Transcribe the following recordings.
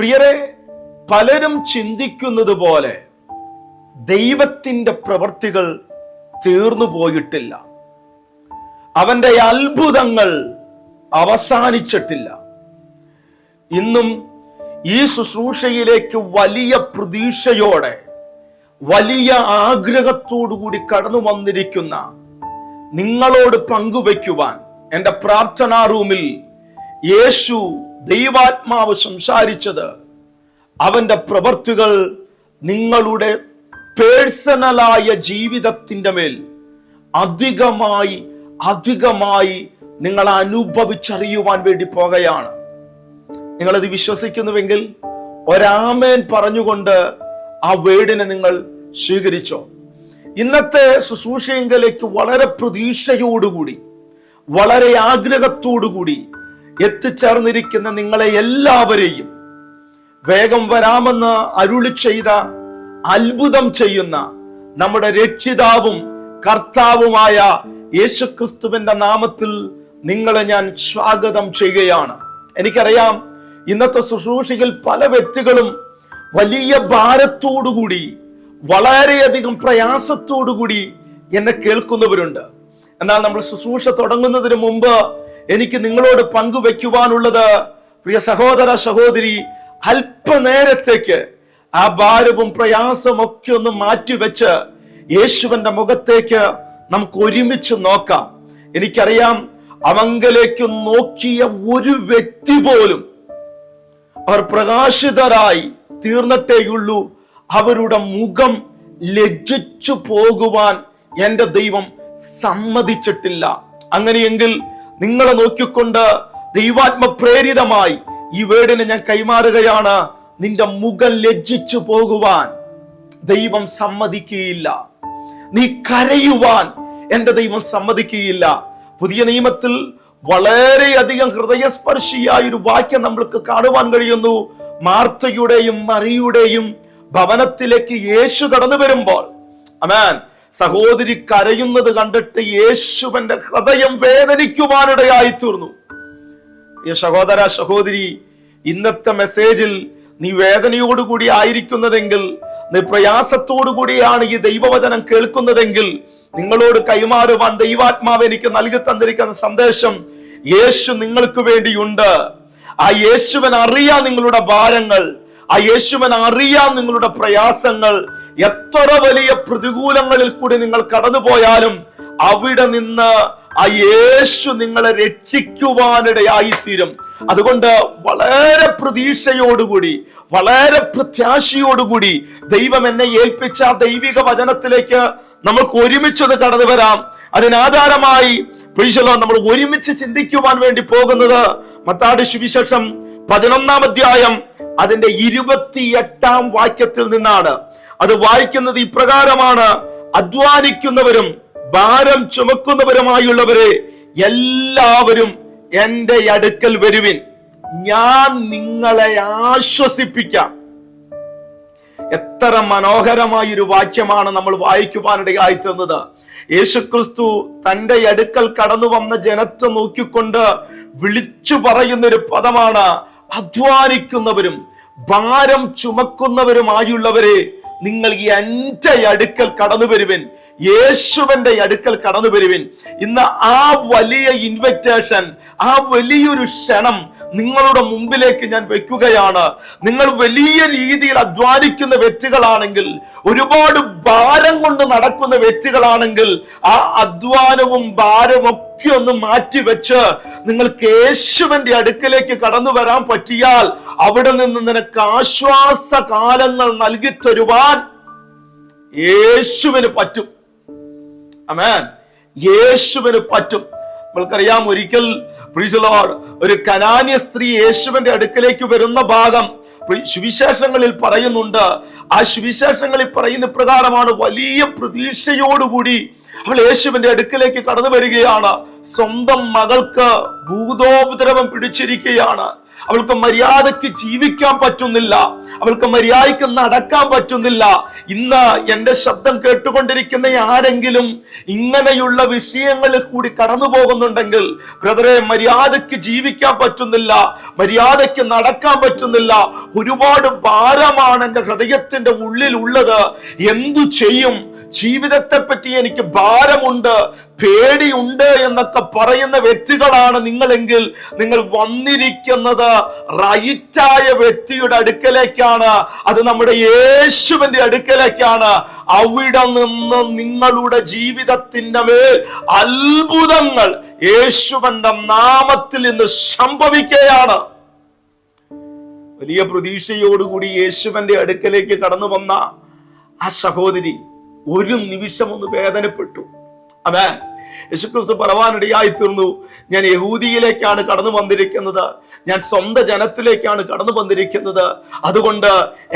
പ്രിയരെ പലരും ചിന്തിക്കുന്നത് പോലെ ദൈവത്തിന്റെ പ്രവൃത്തികൾ തീർന്നു പോയിട്ടില്ല. അവന്റെ അത്ഭുതങ്ങൾ അവസാനിച്ചിട്ടില്ല. ഇന്നും ഈ ശുശ്രൂഷയിലേക്ക് വലിയ പ്രതീക്ഷയോടെ വലിയ ആഗ്രഹത്തോടുകൂടി കടന്നു വന്നിരിക്കുന്ന നിങ്ങളോട് പങ്കുവയ്ക്കുവാൻ എന്റെ പ്രാർത്ഥനാ റൂമിൽ യേശു ദൈവാത്മാവ് സംസാരിച്ചത് അവന്റെ പ്രവർത്തികൾ നിങ്ങളുടെ പേഴ്സണലായ ജീവിതത്തിന്റെ മേൽ അധികമായി അധികമായി നിങ്ങൾ അനുഭവിച്ചറിയുവാൻ വേണ്ടി പോകുകയാണ്. നിങ്ങളത് വിശ്വസിക്കുന്നുവെങ്കിൽ ഒരാമേൻ പറഞ്ഞുകൊണ്ട് ആ വേർഡിനെ നിങ്ങൾ സ്വീകരിച്ചോ. ഇന്നത്തെ ശുശ്രൂഷയെങ്കിലേക്ക് വളരെ പ്രതീക്ഷയോടുകൂടി വളരെ ആഗ്രഹത്തോടുകൂടി എത്തിച്ചേർന്നിരിക്കുന്ന നിങ്ങളെ എല്ലാവരെയും വേഗം വരാമെന്ന് അരുളി ചെയ്ത അത്ഭുതം ചെയ്യുന്ന നമ്മുടെ രക്ഷിതാവും കർത്താവുമായ യേശുക്രിസ്തുവിന്റെ നാമത്തിൽ നിങ്ങളെ ഞാൻ സ്വാഗതം ചെയ്യുകയാണ്. എനിക്കറിയാം ഇന്നത്തെ ശുശ്രൂഷയിൽ പല വ്യക്തികളും വലിയ ഭാരത്തോടുകൂടി വളരെയധികം പ്രയാസത്തോടുകൂടി എന്നെ കേൾക്കുന്നവരുണ്ട്. എന്നാൽ നമ്മൾ ശുശ്രൂഷ തുടങ്ങുന്നതിന് മുമ്പ് എനിക്ക് നിങ്ങളോട് പങ്കുവെക്കുവാനുള്ളത് പ്രിയ സഹോദര സഹോദരി അല്പനേരത്തേക്ക് ആ ഭാരവും പ്രയാസവും ഒക്കെ ഒന്ന് മാറ്റിവെച്ച് യേശുവിന്റെ മുഖത്തേക്ക് നമുക്ക് ഒരുമിച്ച് നോക്കാം. എനിക്കറിയാം അവങ്കലേക്ക് നോക്കിയ ഒരു വ്യക്തി പോലും അവർ പ്രകാശിതരായി തീർന്നിട്ടേയുള്ളൂ. അവരുടെ മുഖം ലജ്ജിച്ചു പോകുവാൻ എന്റെ ദൈവം സമ്മതിച്ചിട്ടില്ല. അങ്ങനെയെങ്കിൽ നിങ്ങളെ നോക്കിക്കൊണ്ട് ദൈവാത്മ പ്രേരിതമായി ഈ വേർഡിനെ ഞാൻ കൈമാറുകയാണ്. നിന്റെ മുഖം ലജ്ജിച്ചു പോകുവാൻ ദൈവം സമ്മതിക്കുകയില്ല. നീ കരയുവാൻ എന്റെ ദൈവം സമ്മതിക്കുകയില്ല. പുതിയ നിയമത്തിൽ വളരെയധികം ഹൃദയസ്പർശിയായ ഒരു വാക്യം നമ്മൾക്ക് കാണുവാൻ കഴിയുന്നു. മാർത്തയുടെയും മറിയുടെയും ഭവനത്തിലേക്ക് യേശു കടന്നു വരുമ്പോൾ. അമാൻ സഹോദരി കരയുന്നത് കണ്ടിട്ട് യേശുവന്റെ ഹൃദയം വേദനിക്കുവാനിടയായി തീർന്നു ഈ സഹോദര സഹോദരി ഇന്നത്തെ മെസ്സേജിൽ നീ വേദനയോടുകൂടി ആയിരിക്കുന്നതെങ്കിൽ നീ പ്രയാസത്തോടു കൂടിയാണ് ഈ ദൈവവചനം കേൾക്കുന്നതെങ്കിൽ നിങ്ങളോട് കൈമാറുവാൻ ദൈവാത്മാവ് എനിക്ക് നൽകി തന്നിരിക്കുന്ന സന്ദേശം യേശു നിങ്ങൾക്ക് വേണ്ടിയുണ്ട്. ആ യേശുവൻ അറിയാം നിങ്ങളുടെ ഭാരങ്ങൾ ആ യേശുവൻ അറിയാം നിങ്ങളുടെ പ്രയാസങ്ങൾ എത്ര വലിയ പ്രതികൂലങ്ങളിൽ കൂടി നിങ്ങൾ കടന്നുപോയാലും അവിടെ നിന്ന് ആ യേശു നിങ്ങളെ രക്ഷിക്കുവാനിടയായിത്തീരും. അതുകൊണ്ട് വളരെ പ്രതീക്ഷയോടുകൂടി വളരെ പ്രത്യാശയോടുകൂടി ദൈവം എന്നെ ഏൽപ്പിച്ച ദൈവിക വചനത്തിലേക്ക് നമുക്ക് ഒരുമിച്ചത് കടന്നു വരാം. അതിനാധാരമായി പ്രീശലോ നമ്മൾ ഒരുമിച്ച് ചിന്തിക്കുവാൻ വേണ്ടി പോകുന്നത് മത്താട് സുവിശേഷം പതിനൊന്നാം അധ്യായം അതിന്റെ ഇരുപത്തിയെട്ടാം വാക്യത്തിൽ നിന്നാണ്. അത് വായിക്കുന്നത് ഇപ്രകാരമാണ്. അധ്വാനിക്കുന്നവരും ഭാരം ചുമക്കുന്നവരുമായുള്ളവരെ എല്ലാവരും എന്റെ അടുക്കൽ വരുവിൻ. ഞാൻ നിങ്ങളെ ആശ്വസിപ്പിക്കാം. എത്ര മനോഹരമായ ഒരു വാക്യമാണ് നമ്മൾ വായിക്കുവാനിടയായി തന്നത്. യേശുക്രിസ്തു തന്റെ അടുക്കൽ കടന്നു വന്ന ജനത്തെ നോക്കിക്കൊണ്ട് വിളിച്ചു പറയുന്ന ഒരു പദമാണ് അധ്വാനിക്കുന്നവരും ഭാരം ചുമക്കുന്നവരുമായുള്ളവരെ നിങ്ങൾ ഈ എന്റെ അടുക്കൽ കടന്നു വരുവിൻ. യേശുവന്റെ അടുക്കൽ കടന്നു വരുവിൻ. ഇന്ന് ആ വലിയ ഇൻവിറ്റേഷൻ ആ വലിയൊരു ക്ഷണം നിങ്ങളുടെ മുമ്പിലേക്ക് ഞാൻ വെക്കുകയാണ്. നിങ്ങൾ വലിയ രീതിയിൽ അധ്വാനിക്കുന്ന വ്യക്തികളാണെങ്കിൽ ഒരുപാട് ഭാരം കൊണ്ട് നടക്കുന്ന വ്യക്തികളാണെങ്കിൽ ആ അധ്വാനവും ഭാരവും ഒക്കെ ഒന്ന് മാറ്റി വെച്ച് നിങ്ങൾക്ക് യേശുവിന്റെ അടുക്കലേക്ക് കടന്നു വരാൻ പറ്റിയാൽ അവിടെ നിന്ന് നിനക്ക് ആശ്വാസ കാലങ്ങൾ നൽകി തരുവാൻ യേശുവിന് പറ്റും. അമേൻ യേശുവിന് പറ്റും. നമ്മൾക്കറിയാം ഒരിക്കൽ praise ഒരു കനാന്യ സ്ത്രീ യേശുവിന്റെ അടുക്കലേക്ക് വരുന്ന ഭാഗം സുവിശേഷങ്ങളിൽ പറയുന്നുണ്ട്. ആ സുവിശേഷങ്ങളിൽ പറയുന്ന പ്രകാരമാണ് വലിയ പ്രതീക്ഷയോടുകൂടി അവൾ യേശുവിന്റെ അടുക്കലേക്ക് കടന്നു വരികയാണ്. സ്വന്തം മകൾക്ക് ഭൂതോപദ്രവം പിടിച്ചിരിക്കുകയാണ്. അവൾക്ക് മര്യാദയ്ക്ക് ജീവിക്കാൻ പറ്റുന്നില്ല. അവൾക്ക് മര്യാദയ്ക്ക് നടക്കാൻ പറ്റുന്നില്ല. ഇന്ന് എന്റെ ശബ്ദം കേട്ടുകൊണ്ടിരിക്കുന്ന ആരെങ്കിലും ഇങ്ങനെയുള്ള വിഷയങ്ങളിൽ കൂടി കടന്നു പോകുന്നുണ്ടെങ്കിൽ ബ്രദറെ മര്യാദയ്ക്ക് ജീവിക്കാൻ പറ്റുന്നില്ല. മര്യാദയ്ക്ക് നടക്കാൻ പറ്റുന്നില്ല. ഒരുപാട് ഭാരമാണ് എന്റെ ഹൃദയത്തിന്റെ ഉള്ളിൽ ഉള്ളത് എന്തു ചെയ്യും? ജീവിതത്തെ പറ്റി എനിക്ക് ഭാരമുണ്ട് പേടിയുണ്ട് എന്നൊക്കെ പറയുന്ന വ്യക്തികളാണ് നിങ്ങളെങ്കിൽ നിങ്ങൾ വന്നിരിക്കുന്നത് റൈറ്റായ വ്യക്തിയുടെ അടുക്കലേക്കാണ്. അത് നമ്മുടെ യേശുവിന്റെ അടുക്കലേക്കാണ്. അവിടെ നിന്ന് നിങ്ങളുടെ ജീവിതത്തിന്റെ മേൽ അത്ഭുതങ്ങൾ യേശുവന്റെ നാമത്തിൽ ഇന്ന് സംഭവിക്കുകയാണ്. വലിയ പ്രതീക്ഷയോടുകൂടി യേശുവന്റെ അടുക്കലേക്ക് കടന്നു വന്ന ആ സഹോദരി ഒരു നിമിഷം ഒന്ന് വേദനപ്പെട്ടു. അതെ യേശുക്രിസ്തു പറവാനിടയായി തീർന്നു. ഞാൻ യഹൂദിയിലേക്കാണ് കടന്നു വന്നിരിക്കുന്നത്. ഞാൻ സ്വന്തം ജനത്തിലേക്കാണ് കടന്നു വന്നിരിക്കുന്നത്. അതുകൊണ്ട്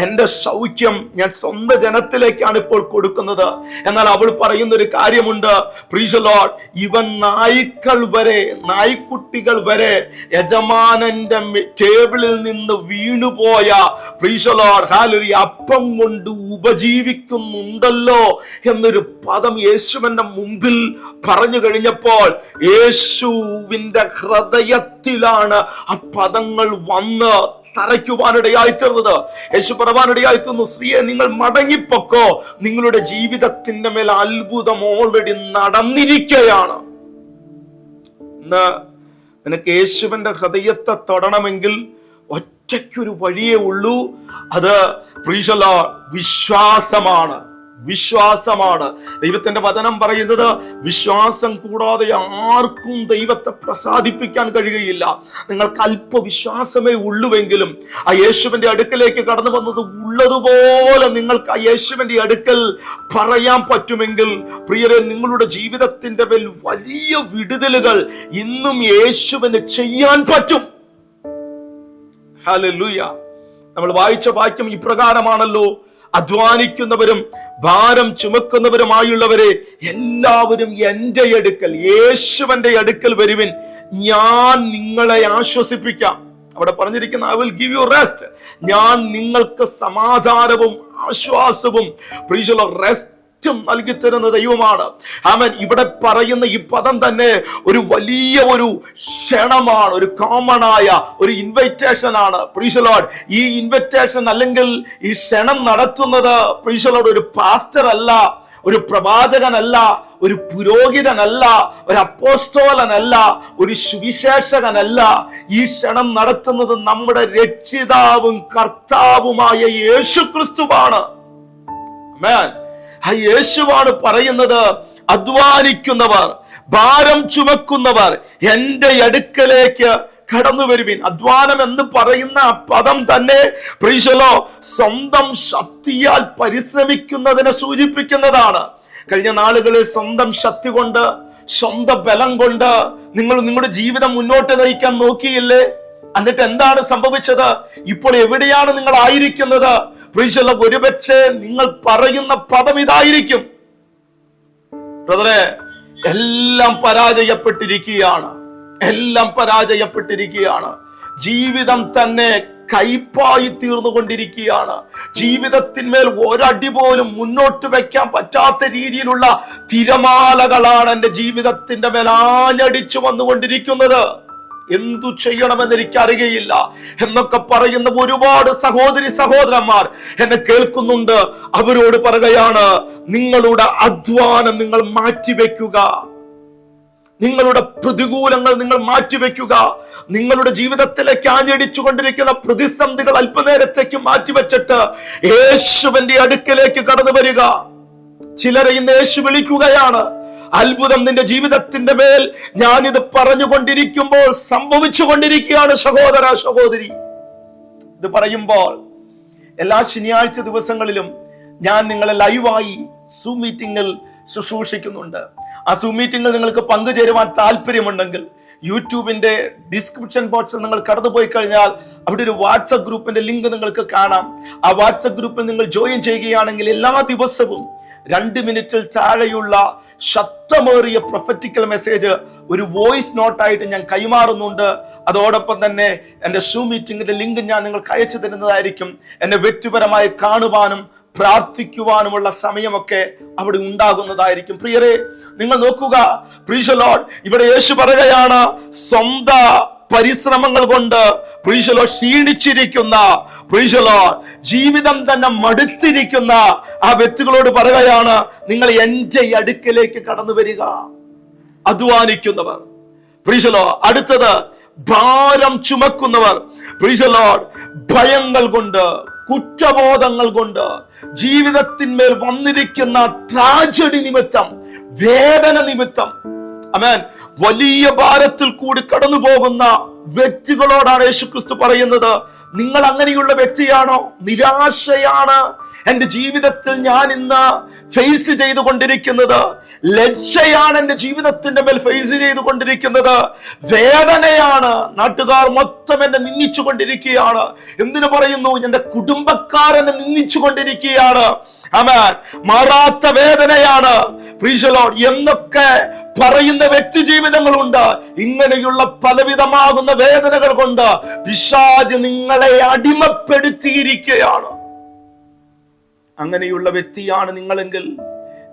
എന്റെ സൗഖ്യം ഞാൻ സ്വന്തം ജനത്തിലേക്കാണ് ഇപ്പോൾ കൊടുക്കുന്നത്. എന്നാൽ അവൾ പറയുന്ന ഒരു കാര്യമുണ്ട് പ്രീശലോഡ് ഇവൻ നായ്ക്കൾ വരെ നായ്ക്കുട്ടികൾ വരെ യജമാനന്റെ ടേബിളിൽ നിന്ന് വീണുപോയ പ്രീശലോഡ് ഹാലൊരു അപ്പം കൊണ്ട് ഉപജീവിക്കുന്നുണ്ടല്ലോ എന്നൊരു പദം യേശുവിന്റെ മുമ്പിൽ പറഞ്ഞു കഴിഞ്ഞപ്പോൾ യേശുവിന്റെ ഹൃദയത്തിലാണ് ആ പദങ്ങൾ വന്ന് തറയ്ക്കുവാനിടയായി തീർന്നത്. യേശു പറവാനിടയായി തീർന്നു. സ്ത്രീയെ നിങ്ങൾ മടങ്ങിപ്പൊക്കോ നിങ്ങളുടെ ജീവിതത്തിന്റെ മേൽ അത്ഭുതം ഓൾറെഡി നടന്നിരിക്കുകയാണ് നിനക്ക് യേശുവിന്റെ ഹൃദയത്തെ തൊടണമെങ്കിൽ ഒറ്റയ്ക്കൊരു വഴിയേ ഉള്ളൂ. അത് പ്രീശല വിശ്വാസമാണ്. വിശ്വാസമാണ്. ദൈവത്തിന്റെ വചനം പറയുന്നത് വിശ്വാസം കൂടാതെ ആർക്കും ദൈവത്തെ പ്രസാദിപ്പിക്കാൻ കഴിയുകയില്ല. നിങ്ങൾക്ക് അല്പവിശ്വാസമേ ഉള്ളുവെങ്കിലും ആ യേശുവിന്റെ അടുക്കലേക്ക് കടന്നു വന്നത് ഉള്ളതുപോലെ നിങ്ങൾക്ക് ആ യേശുവിന്റെ അടുക്കൽ പറയാൻ പറ്റുമെങ്കിൽ പ്രിയരെ നിങ്ങളുടെ ജീവിതത്തിന്റെ മേൽ വലിയ വിടുതലുകൾ ഇന്നും യേശുവിന് ചെയ്യാൻ പറ്റും. ഹല്ലേലൂയ. നമ്മൾ വായിച്ച വാക്യം ഇപ്രകാരമാണല്ലോ. അധ്വാനിക്കുന്നവരും ഭാരം ചുമക്കുന്നവരുമായുള്ളവരെ എല്ലാവരും എന്റെ അടുക്കൽ യേശുവന്റെ അടുക്കൽ വരുവിൻ. ഞാൻ നിങ്ങളെ ആശ്വസിപ്പിക്കാം. അവിടെ പറഞ്ഞിരിക്കുന്ന I will give you rest ഞാൻ നിങ്ങൾക്ക് സമാധാനവും ആശ്വാസവും റെസ്റ്റ് ഏറ്റവും നൽകി തരുന്ന ദൈവമാണ്. അവൻ ഇവിടെ പറയുന്ന ഈ പദം തന്നെ ഒരു വലിയ ഒരു ക്ഷണമാണ് ഒരു കോമണായ ഒരു ഇൻവൈറ്റേഷൻ ആണ്. പ്രീശലോഡ് ഈ ഇൻവൈറ്റേഷൻ അല്ലെങ്കിൽ ഈ ക്ഷണം നടത്തുന്നത് പ്രീശലോഡ് ഒരു പാസ്റ്റർ അല്ല ഒരു പ്രവാചകനല്ല ഒരു പുരോഹിതനല്ല ഒരു അപ്പോസ്തോലനല്ല ഒരു സുവിശേഷകനല്ല. ഈ ക്ഷണം നടത്തുന്നത് നമ്മുടെ രക്ഷിതാവും കർത്താവുമായ യേശു ക്രിസ്തുവാണ്. യേശുവാണ് പറയുന്നത് അധ്വാനിക്കുന്നവർ ഭാരം ചുമക്കുന്നവർ എന്റെ അടുക്കലേക്ക് കടന്നു വരുവിൻ. അധ്വാനം എന്ന് പറയുന്ന ആ പദം തന്നെ പ്രീശലോ സ്വന്തം ശക്തിയാൽ പരിശ്രമിക്കുന്നതിനെ സൂചിപ്പിക്കുന്നതാണ്. കഴിഞ്ഞ നാളുകളിൽ സ്വന്തം ശക്തി കൊണ്ട് സ്വന്തം ബലം കൊണ്ട് നിങ്ങൾ നിങ്ങളുടെ ജീവിതം മുന്നോട്ട് നയിക്കാൻ നോക്കിയില്ലേ? എന്നിട്ട് എന്താണ് സംഭവിച്ചത്? ഇപ്പോൾ എവിടെയാണ് നിങ്ങൾ ആയിരിക്കുന്നത്? പ്രീശല്ല ഒരുപക്ഷെ നിങ്ങൾ പറയുന്ന പദം ഇതായിരിക്കും. ബ്രദറെ എല്ലാം പരാജയപ്പെട്ടിരിക്കുകയാണ്. എല്ലാം പരാജയപ്പെട്ടിരിക്കുകയാണ്. ജീവിതം തന്നെ കയ്പായി തീർന്നുകൊണ്ടിരിക്കുകയാണ്. ജീവിതത്തിന്മേൽ ഒരടി പോലും മുന്നോട്ട് വെക്കാൻ പറ്റാത്ത രീതിയിലുള്ള തിരമാലകളാണ് എന്റെ ജീവിതത്തിന്റെ മേൽ ആഞ്ഞടിച്ചു വന്നുകൊണ്ടിരിക്കുന്നത്. എന്തു ചെയ്യണമെന്ന് എനിക്ക് അറിയയില്ല എന്നൊക്കെ പറയുന്ന ഒരുപാട് സഹോദരി സഹോദരന്മാർ എന്നെ കേൾക്കുന്നുണ്ട്. അവരോട് പറയുകയാണ് നിങ്ങളുടെ അധ്വാനം നിങ്ങൾ മാറ്റിവെക്കുക. നിങ്ങളുടെ പ്രതികൂലങ്ങൾ നിങ്ങൾ മാറ്റിവെക്കുക. നിങ്ങളുടെ ജീവിതത്തിലേക്ക് ആഞ്ഞടിച്ചു കൊണ്ടിരിക്കുന്ന പ്രതിസന്ധികൾ അല്പനേരത്തേക്ക് മാറ്റിവെച്ചിട്ട് യേശുവിന്റെ അടുക്കലേക്ക് കടന്നു വരിക. ചിലരെ ഇന്ന് യേശു വിളിക്കുകയാണ് അത്ഭുതം നിന്റെ ജീവിതത്തിന്റെ മേൽ. ഞാനിത് പറഞ്ഞുകൊണ്ടിരിക്കുമ്പോൾ സംഭവിച്ചു കൊണ്ടിരിക്കുകയാണ് സഹോദര സഹോദരി. ഇത് പറയുമ്പോൾ എല്ലാ ശനിയാഴ്ച ദിവസങ്ങളിലും ഞാൻ നിങ്ങളെ ലൈവായി സൂ മീറ്റിംഗിൽ ശുശ്രൂഷിക്കുന്നുണ്ട്. ആ സൂം മീറ്റിംഗിൽ നിങ്ങൾക്ക് പങ്കുചേരുവാൻ താല്പര്യമുണ്ടെങ്കിൽ യൂട്യൂബിന്റെ ഡിസ്ക്രിപ്ഷൻ ബോക്സിൽ നിങ്ങൾ കടന്നുപോയി കഴിഞ്ഞാൽ അവിടെ ഒരു വാട്സപ്പ് ഗ്രൂപ്പിന്റെ ലിങ്ക് നിങ്ങൾക്ക് കാണാം. ആ വാട്സപ്പ് ഗ്രൂപ്പിൽ നിങ്ങൾ ജോയിൻ ചെയ്യുകയാണെങ്കിൽ എല്ലാ ദിവസവും രണ്ട് മിനിറ്റിൽ താഴെയുള്ള ശക്തമേറിയ പ്രൊഫറ്റിക്കൽ മെസ്സേജ് ഒരു വോയിസ് നോട്ടായിട്ട് ഞാൻ കൈമാറുന്നുണ്ട്. അതോടൊപ്പം തന്നെ എന്റെ ഷൂ മീറ്റിംഗിന്റെ ലിങ്ക് ഞാൻ നിങ്ങൾക്ക് അയച്ചു തരുന്നതായിരിക്കും. എന്നെ വ്യക്തിപരമായി കാണുവാനും പ്രാർത്ഥിക്കുവാനുമുള്ള സമയമൊക്കെ അവിടെ ഉണ്ടാകുന്നതായിരിക്കും. പ്രിയരെ നിങ്ങൾ നോക്കുക പ്രീശലോഡ് ഇവിടെ യേശു പറയുകയാണ് സ്വന്ത പരിശ്രമങ്ങൾ കൊണ്ട് പ്രീശലോ ക്ഷീണിച്ചിരിക്കുന്ന പ്രീശലോ ജീവിതം തന്നെ മടുത്തിരിക്കുന്ന ആ വ്യക്തികളോട് പറയുകയാണ് നിങ്ങൾ എന്റെ അടുക്കിലേക്ക് കടന്നു വരിക. അധ്വാനിക്കുന്നവർ. പ്രീശലോ അടുത്തത് ഭാരം ചുമക്കുന്നവർ. പ്രീശലോഡ് ഭയങ്ങൾ കൊണ്ട് കുറ്റബോധങ്ങൾ കൊണ്ട് ജീവിതത്തിന്മേൽ വന്നിരിക്കുന്ന ട്രാജഡി നിമിത്തം വേദന നിമിത്തം. അമേൻ വലിയ ഭാരത്തിൽ കൂടി കടന്നു പോകുന്ന വ്യക്തികളോടാണ് യേശു ക്രിസ്തു പറയുന്നത്. നിങ്ങൾ അങ്ങനെയുള്ള വ്യക്തിയാണോ? നിരാശയാണ്. എന്റെ ജീവിതത്തിൽ ഞാൻ ഇന്ന് ഫേസ് ചെയ്തുകൊണ്ടിരിക്കുന്നത് ലജ്ജയാണ് എന്റെ ജീവിതത്തിന്റെ മേൽ ഫേസ് ചെയ്തുകൊണ്ടിരിക്കുന്നത് വേദനയാണ്. നാട്ടുകാർ മൊത്തം എന്നെ നിന്ദിച്ചു കൊണ്ടിരിക്കുകയാണ് എന്തിനു പറയുന്നു? എന്റെ കുടുംബക്കാരെന്നെ നിന്ദിച്ചു കൊണ്ടിരിക്കുകയാണ് അമാൻ. മാറാത്ത വേദനയാണ്. പ്രീശലോഡ് എന്നൊക്കെ പറയുന്ന വ്യക്തി ജീവിതങ്ങളുണ്ട്. ഇങ്ങനെയുള്ള പലവിധമാകുന്ന വേദനകൾ കൊണ്ട് പിശാജ് നിങ്ങളെ അടിമപ്പെടുത്തിയിരിക്കുകയാണ്. അങ്ങനെയുള്ള വ്യക്തിയാണ് നിങ്ങളെങ്കിൽ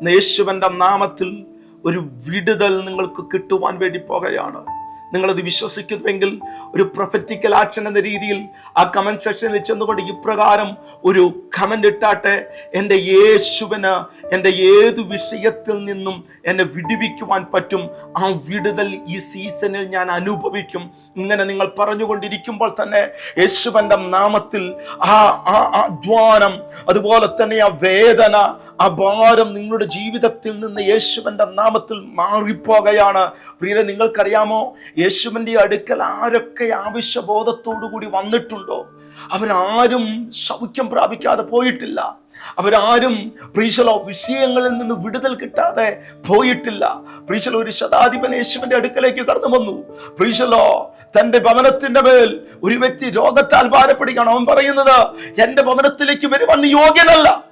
യേശുവന്റെ നാമത്തിൽ ഒരു വിടുതൽ നിങ്ങൾക്ക് കിട്ടുവാൻ വേണ്ടി പോകുകയാണ്. നിങ്ങളത് വിശ്വസിക്കുന്നുവെങ്കിൽ ഒരു പ്രൊഫറ്റിക്കൽ ആക്ഷൻ എന്ന രീതിയിൽ ആ കമന്റ് സെക്ഷനിൽ ചെന്നുകൊണ്ട് ഇപ്രകാരം ഒരു കമന്റ് ഇട്ടാട്ടെ എന്റെ യേശുവിന് എന്റെ ഏത് വിഷയത്തിൽ നിന്നും എന്നെ വിടുവിക്കുവാൻ പറ്റും ആ വിടുതൽ ഈ സീസണിൽ ഞാൻ അനുഭവിക്കും. ഇങ്ങനെ നിങ്ങൾ പറഞ്ഞുകൊണ്ടിരിക്കുമ്പോൾ തന്നെ യേശുവന്റെ നാമത്തിൽ ആ ആ അധ്വാനം അതുപോലെ തന്നെ ആ വേദന ആ ഭാരം നിങ്ങളുടെ ജീവിതത്തിൽ നിന്ന് യേശുവിന്റെ നാമത്തിൽ മാറിപ്പോകയാണ്. പ്രിയരെ നിങ്ങൾക്കറിയാമോ? യേശുവിന്റെ അടുക്കൽ ആരൊക്കെ ആവശ്യബോധത്തോടു കൂടി വന്നിട്ടുണ്ടോ? അവരാരും സൗഖ്യം പ്രാപിക്കാതെ പോയിട്ടില്ല. അവരാരും പ്രീശലോ വിഷയങ്ങളിൽ നിന്ന് വിടുതൽ കിട്ടാതെ പോയിട്ടില്ല. പ്രീശലോ ഒരു ശതാധിപൻ യേശുവിന്റെ അടുക്കലേക്ക് കടന്നു വന്നു. പ്രീശലോ തന്റെ ഭവനത്തിന്റെ മേൽ ഒരു വ്യക്തി രോഗത്താൽ ഭാരപ്പെടുകയാണ്. അവൻ പറയുന്നത് എന്റെ ഭവനത്തിലേക്ക് വരുവാൻ യോഗ്യനല്ല.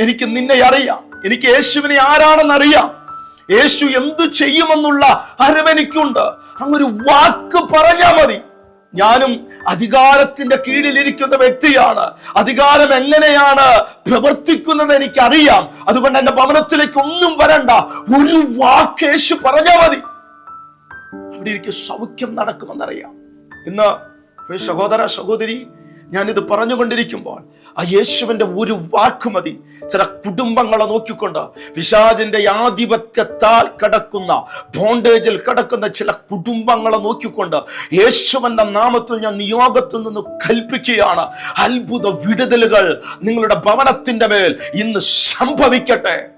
എനിക്ക് നിന്നെ അറിയാം. എനിക്ക് യേശുവിനെ ആരാണെന്ന് അറിയാം യേശു എന്തു ചെയ്യുമെന്നുള്ള അറിവെനിക്കുണ്ട് അങ്ങൊരു വാക്ക് പറഞ്ഞാൽ മതി. ഞാനും അധികാരത്തിന്റെ കീഴിലിരിക്കുന്ന വ്യക്തിയാണ്. അധികാരം എങ്ങനെയാണ് പ്രവർത്തിക്കുന്നത് എനിക്കറിയാം. അതുകൊണ്ട് എന്റെ ഭവനത്തിലേക്ക് ഒന്നും വരണ്ട. ഒരു വാക്ക് യേശു പറഞ്ഞാൽ മതി. അവിടെ എനിക്ക് സൗഖ്യം നടക്കുമെന്നറിയാം. ഇന്ന് സഹോദര സഹോദരി ഞാനിത് പറഞ്ഞുകൊണ്ടിരിക്കുമ്പോൾ ആ യേശുവിന്റെ ഒരു വാക്ക് മതി. ചില കുടുംബങ്ങളെ നോക്കിക്കൊണ്ട് പിശാചിന്റെ ആധിപത്യത്താൽ കിടക്കുന്ന ബോണ്ടേജിൽ കിടക്കുന്ന ചില കുടുംബങ്ങളെ നോക്കിക്കൊണ്ട് യേശുവിന്റെ നാമത്തിൽ ഞാൻ നിയോഗത്തിൽ നിന്ന് കൽപ്പിക്കുകയാണ്. അത്ഭുത വിടുതലുകൾ നിങ്ങളുടെ ഭവനത്തിന്റെ മേൽ ഇന്ന് സംഭവിക്കട്ടെ.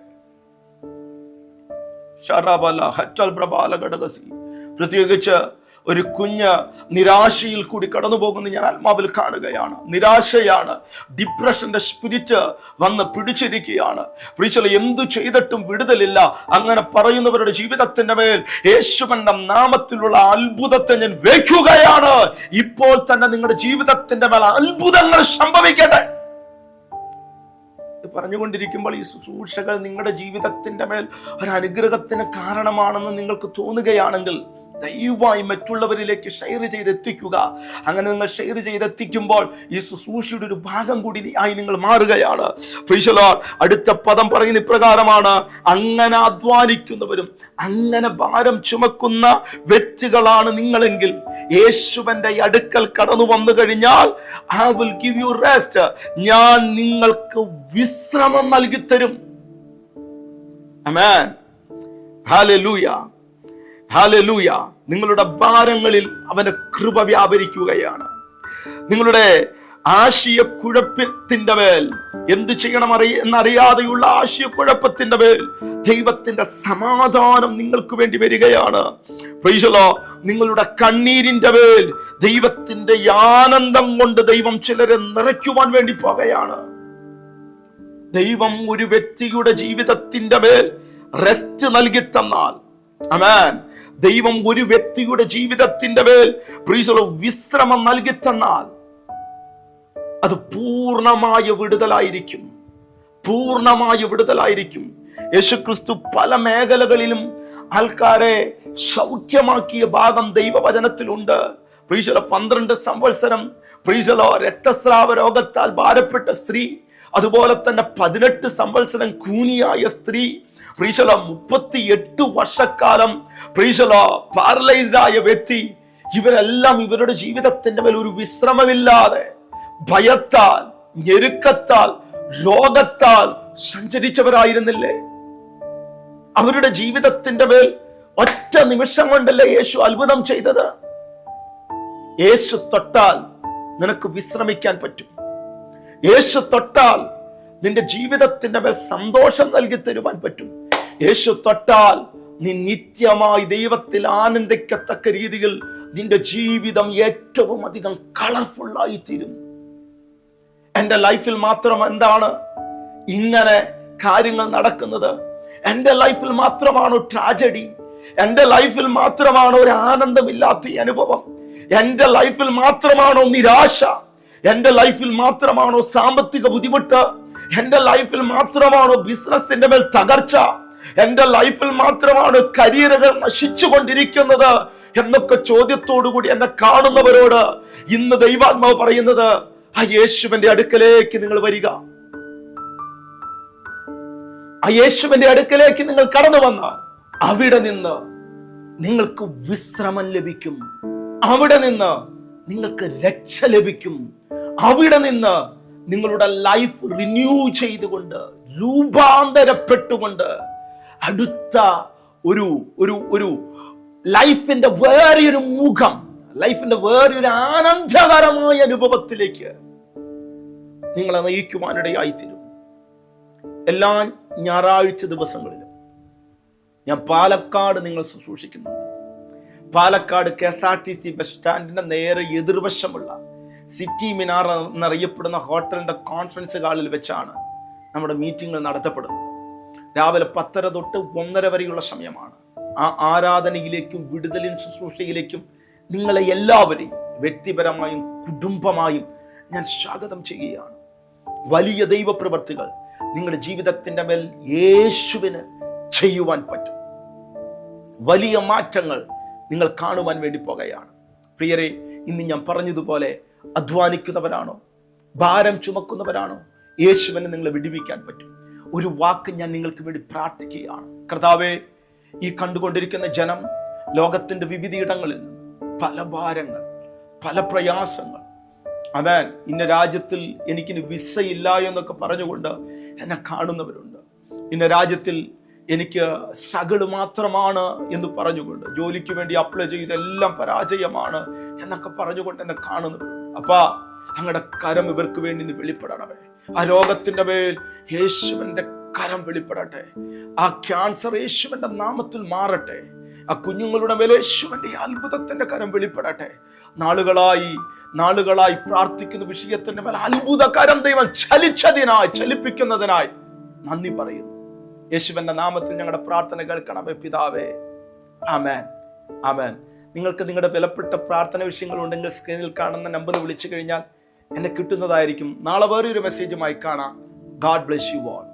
പ്രത്യേകിച്ച് ഒരു കുഞ്ഞ് നിരാശയിൽ കൂടി കടന്നു പോകുന്ന ഞാൻ ആത്മാവിൽ കാണുകയാണ്. നിരാശയാണ്. ഡിപ്രഷന്റെ സ്പിരിറ്റ് വന്ന് പിടിച്ചിരിക്കുകയാണ്. പിടിച്ചത് എന്തു ചെയ്തിട്ടും വിടുതലില്ല. അങ്ങനെ പറയുന്നവരുടെ ജീവിതത്തിന്റെ മേൽ യേശുവന്റെ നാമത്തിലുള്ള അത്ഭുതത്തെ ഞാൻ വെക്കുകയാണ്. ഇപ്പോൾ തന്നെ നിങ്ങളുടെ ജീവിതത്തിന്റെ മേൽ അത്ഭുതങ്ങൾ സംഭവിക്കട്ടെ. പറഞ്ഞുകൊണ്ടിരിക്കുമ്പോൾ ഈ ശുശ്രൂഷകൾ നിങ്ങളുടെ ജീവിതത്തിന്റെ മേൽ ഒരു അനുഗ്രഹത്തിന് കാരണമാണെന്ന് നിങ്ങൾക്ക് തോന്നുകയാണെങ്കിൽ ദയവായി മറ്റുള്ളവരിലേക്ക് ഷെയർ ചെയ്ത് എത്തിക്കുക അങ്ങനെ നിങ്ങൾ ഷെയർ ചെയ്ത് എത്തിക്കുമ്പോൾ ഈ ശുശ്രൂഷയുടെ ഒരു ഭാഗം കൂടി ആയി നിങ്ങൾ മാറുകയാണ്. അടുത്ത പദം പറയുന്ന ഇപ്രകാരമാണ് അങ്ങനെ അധ്വാനിക്കുന്നവരും അങ്ങനെ ഭാരം ചുമക്കുന്ന വ്യക്തികളാണ് നിങ്ങളെങ്കിൽ. യേശുവന്റെ അടുക്കൽ കടന്നു വന്നു കഴിഞ്ഞാൽ I will give you rest ഞാൻ നിങ്ങൾക്ക് വിശ്രമം നൽകി തരും ഹാലൂയ നിങ്ങളുടെ ഭാരങ്ങളിൽ അവന്റെ കൃപ വ്യാപരിക്കുകയാണ്. നിങ്ങളുടെ ആശയക്കുഴപ്പത്തിന്റെ മേൽ എന്ത് ചെയ്യണം അറിയ എന്നറിയാതെയുള്ള ആശയക്കുഴപ്പത്തിന്റെ മേൽ ദൈവത്തിന്റെ സമാധാനം നിങ്ങൾക്ക് വേണ്ടി വരികയാണ്. നിങ്ങളുടെ കണ്ണീരിന്റെ മേൽ ദൈവത്തിന്റെ ആനന്ദം കൊണ്ട് ദൈവം ചിലരെ നിറയ്ക്കുവാൻ വേണ്ടി പോകുകയാണ് ദൈവം ഒരു വ്യക്തിയുടെ ജീവിതത്തിന്റെ മേൽ റെസ്റ്റ് നൽകി തന്നാൽ. അമേൻ ദൈവം ഒരു വ്യക്തിയുടെ ജീവിതത്തിന്റെ മേൽ പ്രീസലോ വിശ്രമം നൽകി തന്നാൽ അത് പൂർണമായ വിടുതലായിരിക്കും. പൂർണമായ വിടുതലായിരിക്കും. യേശുക്രിസ്തു പല മേഖലകളിലും ആൾക്കാരെ സൗഖ്യമാക്കിയ ഭാഗം ദൈവവചനത്തിലുണ്ട്. പ്രീശല പന്ത്രണ്ട് സംവത്സരം പ്രീശലോ രക്തസ്രാവ രോഗത്താൽ ഭാരപ്പെട്ട സ്ത്രീ അതുപോലെ തന്നെ പതിനെട്ട് സംവത്സരം കൂനിയായ സ്ത്രീ പ്രീശല മുപ്പത്തി എട്ട് വർഷക്കാലം പ്രീശല പാരലൈസ്ഡായ വ്യക്തി ഇവരെല്ലാം ഇവരുടെ ജീവിതത്തിന്റെ മേൽ ഒരു വിശ്രമമില്ലാതെ ഭയത്താൽ ഞെരുക്കത്താൽ രോഗത്താൽ സഞ്ചരിച്ചവരായിരുന്നില്ലേ? അവരുടെ ജീവിതത്തിന്റെ മേൽ ഒറ്റ നിമിഷം കൊണ്ടല്ലേ യേശു അത്ഭുതം ചെയ്തത്? യേശു തൊട്ടാൽ നിനക്ക് വിശ്രമിക്കാൻ പറ്റും. യേശു തൊട്ടാൽ നിന്റെ ജീവിതത്തിന്റെ മേൽ സന്തോഷം നൽകി തരുവാൻ പറ്റും. യേശു തൊട്ടാൽ നീ നിത്യമായി ദൈവത്തിൽ ആനന്ദിക്കത്തക്ക രീതിയിൽ നിന്റെ ജീവിതം ഏറ്റവും അധികം കളർഫുൾ ആയി തീരും എന്റെ ലൈഫിൽ മാത്രം എന്താണ് ഇങ്ങനെ കാര്യങ്ങൾ നടക്കുന്നത്? എന്റെ ലൈഫിൽ മാത്രമാണ് ട്രാജഡി എന്റെ ലൈഫിൽ മാത്രമാണ് ഒരു ആനന്ദമില്ലാത്ത അനുഭവം? എന്റെ ലൈഫിൽ മാത്രമാണോ നിരാശ? എന്റെ ലൈഫിൽ മാത്രമാണോ സാമ്പത്തിക ബുദ്ധിമുട്ട്? എന്റെ ലൈഫിൽ മാത്രമാണോ ബിസിനസിന്റെ മേൽ തകർച്ച? എന്റെ ലൈഫിൽ മാത്രമാണ് കരിയറുകൾ നശിച്ചു കൊണ്ടിരിക്കുന്നത് എന്നൊക്കെ ചോദ്യത്തോടുകൂടി എന്നെ കാണുന്നവരോട് ഇന്ന് ദൈവാത്മാവ് പറയുന്നത് ആ യേശുവിന്റെ അടുക്കലേക്ക് നിങ്ങൾ വരിക. ആ യേശുവിന്റെ അടുക്കലേക്ക് നിങ്ങൾ കടന്നു വന്നാൽ അവിടെ നിന്ന് നിങ്ങൾക്ക് വിശ്രമം ലഭിക്കും. അവിടെ നിന്ന് നിങ്ങൾക്ക് രക്ഷ ലഭിക്കും. അവിടെ നിന്ന് നിങ്ങളുടെ ലൈഫ് റിന്യൂ ചെയ്തുകൊണ്ട് രൂപാന്തരപ്പെട്ടുകൊണ്ട് അടുത്ത ഒരു ഒരു ഒരു ലൈഫിന്റെ വേറെയൊരു മുഖം ലൈഫിന്റെ വേറെയൊരു ആനന്ദകരമായ അനുഭവത്തിലേക്ക് നിങ്ങളെ നയിക്കുവാനിടയായിത്തീരും എല്ലാ ഞായറാഴ്ച ദിവസങ്ങളിലും ഞാൻ പാലക്കാട് നിങ്ങൾ ശുശ്രൂഷിക്കുന്നുണ്ട് Palakkad K S R T C bus സ്റ്റാൻഡിന്റെ നേരെ എതിർവശമുള്ള സിറ്റി മിനാർ എന്നറിയപ്പെടുന്ന ഹോട്ടലിന്റെ കോൺഫറൻസ് ഹാളിൽ വെച്ചാണ് നമ്മുടെ മീറ്റിംഗ് നടത്തപ്പെടുന്നത്. രാവിലെ പത്തര തൊട്ട് ഒന്നര വരെയുള്ള സമയമാണ്. ആ ആരാധനയിലേക്കും വിടുതലിൻ ശുശ്രൂഷയിലേക്കും നിങ്ങളെ എല്ലാവരെയും വ്യക്തിപരമായും കുടുംബമായും ഞാൻ സ്വാഗതം ചെയ്യുകയാണ്. വലിയ ദൈവപ്രവർത്തികൾ നിങ്ങളുടെ ജീവിതത്തിന്റെ മേൽ യേശുവിന് ചെയ്യുവാൻ പറ്റും. വലിയ മാറ്റങ്ങൾ നിങ്ങൾ കാണുവാൻ വേണ്ടി പോകുകയാണ്. പ്രിയരെ ഇന്ന് ഞാൻ പറഞ്ഞതുപോലെ അധ്വാനിക്കുന്നവരാണോ? ഭാരം ചുമക്കുന്നവരാണോ? യേശുവിനെ നിങ്ങളെ വിടിവിക്കാൻ പറ്റും. ഒരു വാക്ക് ഞാൻ നിങ്ങൾക്ക് വേണ്ടി പ്രാർത്ഥിക്കുകയാണ്. കർത്താവെ ഈ കണ്ടുകൊണ്ടിരിക്കുന്ന ജനം ലോകത്തിന്റെ വിവിധയിടങ്ങളിൽ പല ഭാരങ്ങൾ പല പ്രയാസങ്ങൾ. അവൻ ഇന്ന രാജ്യത്തിൽ എനിക്കിന് വിസയില്ല എന്നൊക്കെ പറഞ്ഞുകൊണ്ട് എന്നെ കാണുന്നവരുണ്ട്. ഇന്ന രാജ്യത്തിൽ എനിക്ക് സ്ട്രഗിൾ മാത്രമാണ് എന്ന് പറഞ്ഞുകൊണ്ട് ജോലിക്ക് വേണ്ടി അപ്ലൈ ചെയ്തെല്ലാം പരാജയമാണ് എന്നൊക്കെ പറഞ്ഞുകൊണ്ട് എന്നെ കാണുന്നു അപ്പാ അങ്ങയുടെ കരം ഇവർക്ക് വേണ്ടി ഇന്ന് വെളിപ്പെടണമേ. ആ രോഗത്തിന്റെ മേൽ യേശുവിന്റെ കരം വെളിപ്പെടട്ടെ. ആ ക്യാൻസർ യേശുവിന്റെ നാമത്തിൽ മാറട്ടെ. ആ കുഞ്ഞുങ്ങളുടെ മേൽ യേശുവിന്റെ അത്ഭുതത്തിന്റെ കരം വെളിപ്പെടട്ടെ. നാളുകളായി നാളുകളായി പ്രാർത്ഥിക്കുന്ന വിഷയത്തിന്റെ മേൽ അത്ഭുത കരം ദൈവം ചലിച്ചതിനായി ചലിപ്പിക്കുന്നതിനായി നന്ദി പറയുന്നു. യേശുവിന്റെ നാമത്തിൽ ഞങ്ങളുടെ പ്രാർത്ഥന കേൾക്കണമേ പിതാവേ. ആമേൻ. ആമേൻ. നിങ്ങൾക്ക് നിങ്ങളുടെ വിലപ്പെട്ട പ്രാർത്ഥന വിഷയങ്ങൾ ഉണ്ടെങ്കിൽ സ്ക്രീനിൽ കാണുന്ന നമ്പർ വിളിച്ചു കഴിഞ്ഞാൽ എന്നെ കിട്ടുന്നതായിരിക്കും. നാളെ വേറൊരു മെസ്സേജുമായി കാണാം. God bless you all